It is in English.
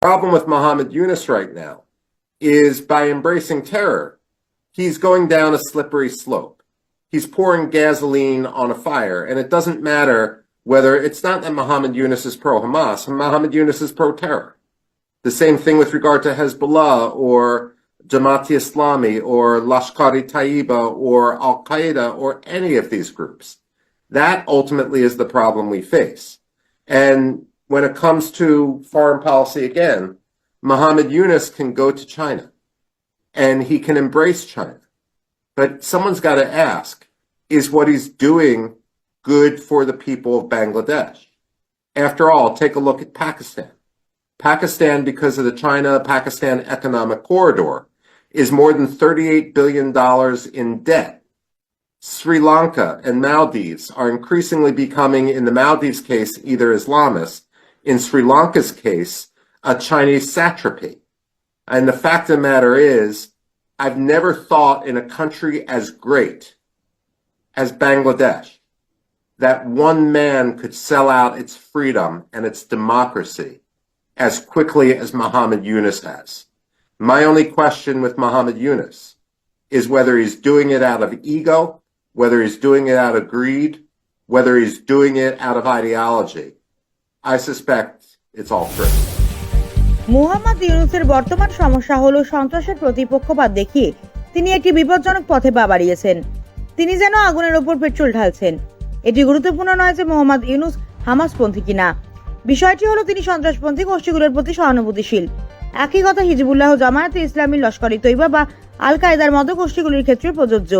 problem with Muhammad Yunus right now is by embracing terror, he's going down a slippery slope. He's pouring gasoline on a fire, and it doesn't matter whether it's not that Muhammad Yunus is pro Hamas, Muhammad Yunus is pro terror. The same thing with regard to Hezbollah or Jamaat Islami or Lashkar-e Taiba or Al Qaeda or any of these groups. That ultimately is the problem we face. And when it comes to foreign policy again, Muhammad Yunus can go to China and he can embrace China. But someone's got to ask, is what he's doing good for the people of Bangladesh? After all, take a look at Pakistan. Pakistan, because of the China Pakistan economic corridor, is more than $38 billion in debt. Sri Lanka and Maldives are increasingly becoming, in the Maldives case, either Islamist, in Sri Lanka's case, a Chinese satrapy. And the fact of the matter is, I've never thought in a country as great as Bangladesh that one man could sell out its freedom and its democracy as quickly as Muhammad Yunus has. My only question with Muhammad Yunus is whether he's doing it out of ego, whether he's doing it out of greed, whether he's doing it out of ideology. I suspect it's all three. Muhammad ইউনুসের বর্তমান সমস্যা হলো সন্ত্রাসের প্রতিপক্ষপাত দেখিয়ে তিনি একটি বিপজ্জনক পথে পা বাড়িয়েছেন। তিনি যেন আগুনের ওপর পেট্রোল ঢালছেন। এটি গুরুত্বপূর্ণ নয় যে মোহাম্মদ ইউনুস হামাসপন্থী কিনা। বিষয়টি হলো তিনি সন্ত্রাসপন্থী গোষ্ঠীগুলোর প্রতি সহানুভূতিশীল। একই কথা হিজবুল্লাহ জামায়াতে ইসলামী লস্করি তৈবা বা আল কায়দার মতো গোষ্ঠীগুলির ক্ষেত্রে প্রযোজ্য।